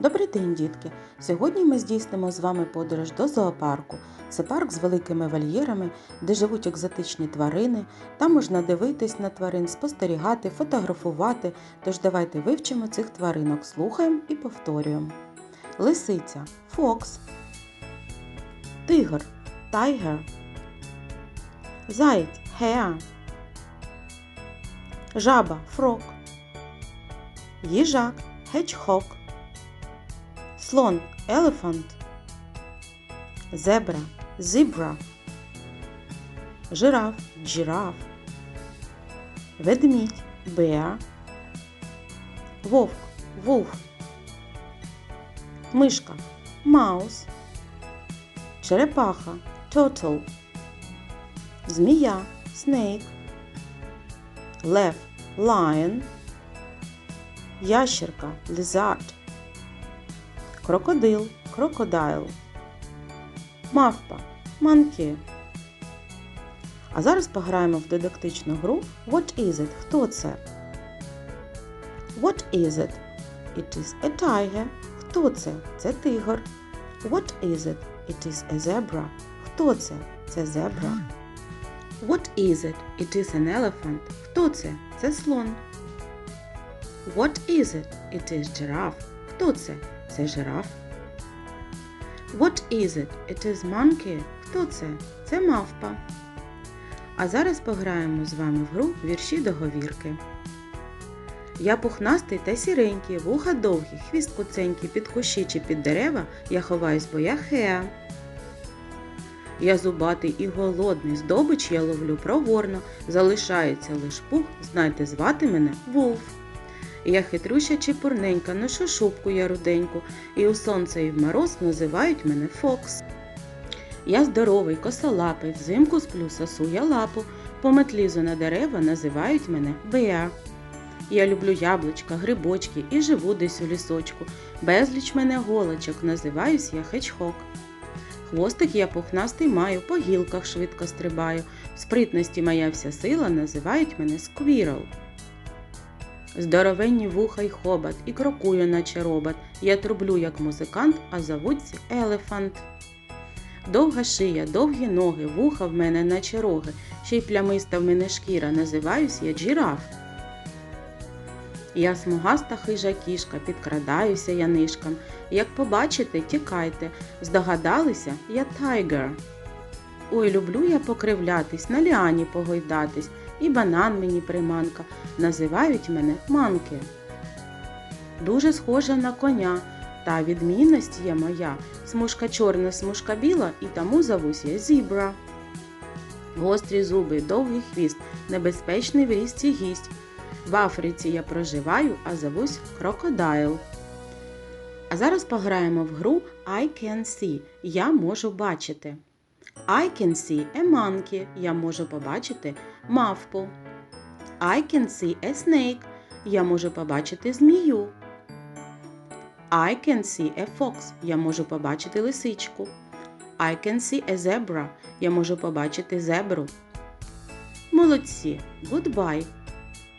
Добрий день, дітки! Сьогодні ми здійснимо з вами подорож до зоопарку. Це парк з великими вольєрами, де живуть екзотичні тварини. Там можна дивитись на тварин, спостерігати, фотографувати. Тож давайте вивчимо цих тваринок, слухаємо і повторюємо. Лисиця фокс. Тигр тайгер. Заєць хеа. Жаба фрог. Їжак хеджхок. Слон elephant, зебра zebra, жираф giraffe, ведмідь bear, вовк wolf, мишка mouse, черепаха turtle, змія snake, лев lion, ящерка lizard, крокодил крокодайл, мавпа monkey. А зараз пограємо в дидактичну гру What is it? Хто це? What is it? It is a tiger. Хто це? Це тигр. What is it? It is a zebra. Хто це? Це зебра. What is it? It is an elephant. Хто це? Це слон. What is it? It is giraffe. Хто це? Це жираф. What is it? It is monkey. Хто це? Це мавпа. А зараз пограємо з вами в гру вірші договірки. Я пухнастий та сіренький, вуха довгі, хвіст куценький, під кущі чи під дерева, я ховаюсь, бо я хеа. Я зубатий і голодний, здобич я ловлю проворно, залишається лиш пух, знайте, звати мене Вулф. Я хитрюща чепурненька, ношу шубку я руденьку, і у сонце і в мороз називають мене Фокс. Я здоровий, косолапий, взимку сплю, сосу я лапу, по метлізу на дерева називають мене Беа. Я люблю яблучка, грибочки і живу десь у лісочку. Безліч мене голочок, називаюсь я хечхок. Хвостик я пухнастий маю, по гілках швидко стрибаю. В спритності моя вся сила називають мене сквірл. Здоровенні вуха й хобот, і крокую, наче робот. Я трублю, як музикант, а зовуться елефант. Довга шия, довгі ноги, вуха в мене наче роги, ще й плямиста в мене шкіра, називаюсь я джіраф. Я смугаста хижа кішка, підкрадаюся я нишкам. Як побачите, тікайте. Здогадалися, я тайгер. Ой, люблю я покривлятись, на ліані погойдатись, і банан мені приманка. Називають мене манки. Дуже схожа на коня, та відмінність є моя. Смужка чорна, смужка біла, і тому зовусь я зібра. Гострі зуби, довгий хвіст, небезпечний в рісті гість. В Африці я проживаю, а зовусь крокодайл. А зараз пограємо в гру I can see. Я можу бачити. I can see a monkey. Я можу побачити мавпу. I can see a snake. Я можу побачити змію. I can see a fox. Я можу побачити лисичку. I can see a zebra. Я можу побачити зебру. Молодці. Goodbye.